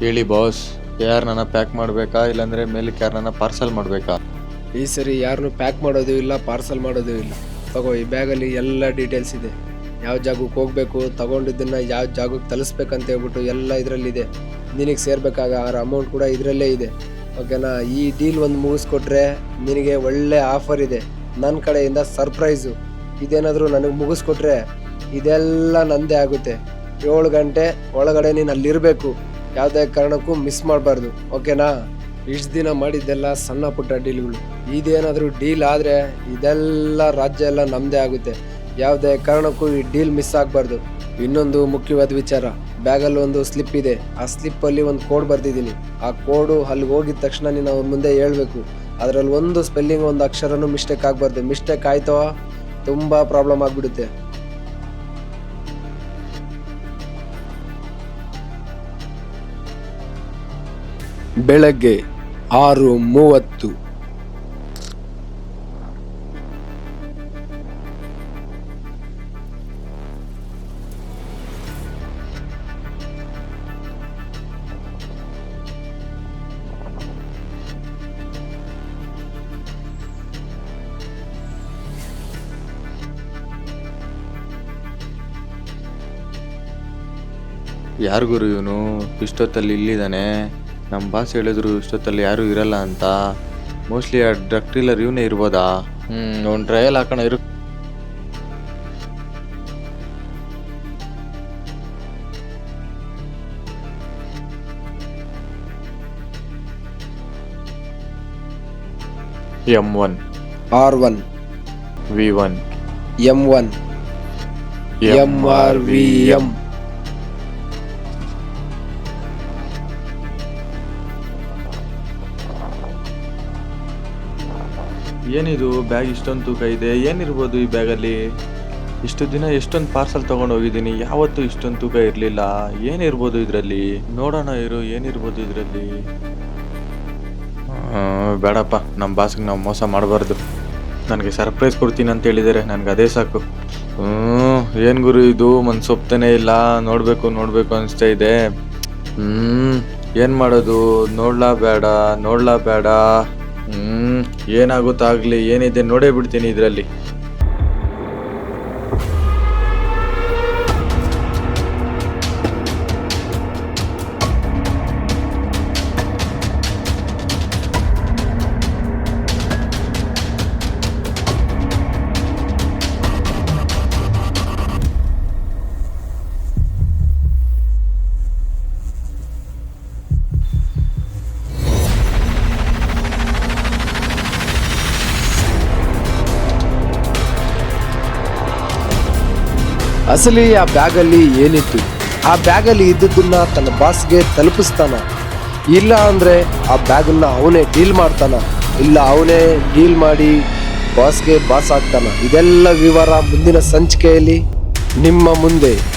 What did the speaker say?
ಹೇಳಿ ಬಾಸ್ ಯಾರನ್ನ ಪ್ಯಾಕ್ ಮಾಡಬೇಕಾ? ಇಲ್ಲಾಂದ್ರೆ ಮೇಲಕ್ಕೆ ಯಾರನ್ನ ಪಾರ್ಸಲ್ ಮಾಡಬೇಕಾ? ಈ ಸರಿ ಯಾರನ್ನು ಪ್ಯಾಕ್ ಮಾಡೋದು ಇಲ್ಲ ಪಾರ್ಸಲ್ ಮಾಡೋದು ಇಲ್ಲ. ತಗೋ, ಈ ಬ್ಯಾಗಲ್ಲಿ ಎಲ್ಲ ಡೀಟೇಲ್ಸ್ ಇದೆ. ಯಾವ ಜಾಗಕ್ಕೆ ಹೋಗ್ಬೇಕು, ತಗೊಂಡಿದ್ದನ್ನ ಯಾವ ಜಾಗಕ್ಕೆ ತಲುಸ್ಬೇಕಂತ ಹೇಳ್ಬಿಟ್ಟು ಎಲ್ಲ ಇದರಲ್ಲಿದೆ. ನಿನಗೆ ಸೇರ್ಬೇಕಾಗ ಆರ ಅಮೌಂಟ್ ಕೂಡ ಇದರಲ್ಲೇ ಇದೆ. ಓಕೆನಾ ಈ ಡೀಲ್ ಒಂದು ಮುಗಿಸ್ಕೊಟ್ರೆ ನಿನಗೆ ಒಳ್ಳೆ ಆಫರ್ ಇದೆ. ನನ್ನ ಕಡೆಯಿಂದ ಸರ್ಪ್ರೈಸು ಇದೇನಾದರೂ ನನಗೆ ಮುಗಿಸ್ಕೊಟ್ರೆ ಇದೆಲ್ಲ ನಂದೇ ಆಗುತ್ತೆ. ಏಳು ಗಂಟೆ ಒಳಗಡೆ ನೀನು ಅಲ್ಲಿರಬೇಕು. ಯಾವುದೇ ಕಾರಣಕ್ಕೂ ಮಿಸ್ ಮಾಡಬಾರ್ದು ಓಕೆನಾ ಇಷ್ಟು ದಿನ ಮಾಡಿದ್ದೆಲ್ಲ ಸಣ್ಣ ಪುಟ್ಟ ಡೀಲ್ಗಳು. ಇದೇನಾದರೂ ಡೀಲ್ ಆದರೆ ಇದೆಲ್ಲ ರಾಜ್ಯ ಎಲ್ಲ ನಮ್ಮದೇ ಆಗುತ್ತೆ. ಯಾವುದೇ ಕಾರಣಕ್ಕೂ ಈ ಡೀಲ್ ಮಿಸ್ ಆಗಬಾರ್ದು. ಇನ್ನೊಂದು ಮುಖ್ಯವಾದ ವಿಚಾರ, ಬ್ಯಾಗಲ್ಲಿ ಒಂದು ಸ್ಲಿಪ್ ಇದೆ. ಆ ಸ್ಲಿಪ್ಪಲ್ಲಿ ಒಂದು ಕೋಡ್ ಬರೆದಿದ್ದೀನಿ. ಆ ಕೋಡು ಅಲ್ಲಿಗೆ ಹೋಗಿದ ತಕ್ಷಣ ನೀನು ಅವ್ರ ಮುಂದೆ ಹೇಳಬೇಕು. ಅದರಲ್ಲಿ ಒಂದು ಸ್ಪೆಲ್ಲಿಂಗ್ ಒಂದು ಅಕ್ಷರನೂ ಮಿಸ್ಟೇಕ್ ಆಗಬಾರ್ದು. ಮಿಸ್ಟೇಕ್ ಆಯ್ತೋ? ತುಂಬ ಪ್ರಾಬ್ಲಮ್ ಆಗಿಬಿಡುತ್ತೆ. ಬೆಳಗ್ಗೆ ಆರು ಮೂವತ್ತು. ಯಾರು ಗುರು ಇವನು? ಇಷ್ಟೊತ್ತಲ್ಲಿ ಇಲ್ಲಿದ್ದಾನೆ. ನಮ್ಮ ಬಾಸ್ ಹೇಳಿದ್ರು ಇಷ್ಟೊತ್ತಲ್ಲಿ ಯಾರು ಇರಲ್ಲ ಅಂತ. ಮೋಸ್ಟ್ಲಿ ಆ ಡ್ರಗ್ ಟ್ರೀಲರ್ ಇವನೇ ಇರ್ಬೋದಾ? ಹ್ಞೂ ಅವ್ನು ಟ್ರಯಲ್ ಹಾಕೋಣ ಇರು. M one R one V one M one M R V M ಏನಿದು ಬ್ಯಾಗ್ ಇಷ್ಟೊಂದು ತೂಕ ಇದೆ? ಏನಿರ್ಬೋದು ಈ ಬ್ಯಾಗಲ್ಲಿ? ಇಷ್ಟು ದಿನ ಎಷ್ಟೊಂದು ಪಾರ್ಸಲ್ ತೊಗೊಂಡೋಗಿದ್ದೀನಿ ಯಾವತ್ತೂ ಇಷ್ಟೊಂದು ತೂಕ ಇರಲಿಲ್ಲ. ಏನಿರ್ಬೋದು ಇದರಲ್ಲಿ? ನೋಡೋಣ ಇರು, ಏನಿರ್ಬೋದು ಇದರಲ್ಲಿ? ಬೇಡಪ್ಪ ನಮ್ಮ ಬಾಸ್ಗೆ ನಾವು ಮೋಸ ಮಾಡಬಾರ್ದು. ನನಗೆ ಸರ್ಪ್ರೈಸ್ ಕೊಡ್ತೀನಿ ಅಂತ ಹೇಳಿದರೆ, ನನಗೆ ಅದೇ ಸಾಕು. ಹ್ಞೂ, ಏನು ಗುರು ಇದು? ಮನ್ಸು ಒಪ್ತಾನೆ ಇಲ್ಲ. ನೋಡಬೇಕು ನೋಡಬೇಕು ಅನಿಸ್ತಾ ಇದೆ. ಹ್ಞೂ, ಏನು ಮಾಡೋದು? ನೋಡ್ಲಾ ಬೇಡ ನೋಡ್ಲಾ ಬೇಡ. ಹ್ಮ್ ಏನಾಗುತ್ತಾಗ್ಲಿ ಏನಿದೆ ನೋಡೇ ಬಿಡ್ತೀನಿ ಇದರಲ್ಲಿ. ಅಸಲಿ ಆ ಬ್ಯಾಗಲ್ಲಿ ಏನಿತ್ತು? ಆ ಬ್ಯಾಗಲ್ಲಿ ಇದ್ದದ್ದನ್ನ ತನ್ನ ಬಾಸ್ಗೆ ತಲುಪಿಸ್ತಾನ. ಇಲ್ಲ ಅಂದರೆ ಆ ಬ್ಯಾಗನ್ನು ಅವನೇ ಡೀಲ್ ಮಾಡ್ತಾನ. ಇಲ್ಲ ಅವನೇ ಡೀಲ್ ಮಾಡಿ ಬಾಸ್ಗೆ ಬಾಸ್ ಆಗ್ತಾನ. ಇದೆಲ್ಲ ವಿವರ ಮುಂದಿನ ಸಂಚಿಕೆಯಲ್ಲಿ ನಿಮ್ಮ ಮುಂದೆ.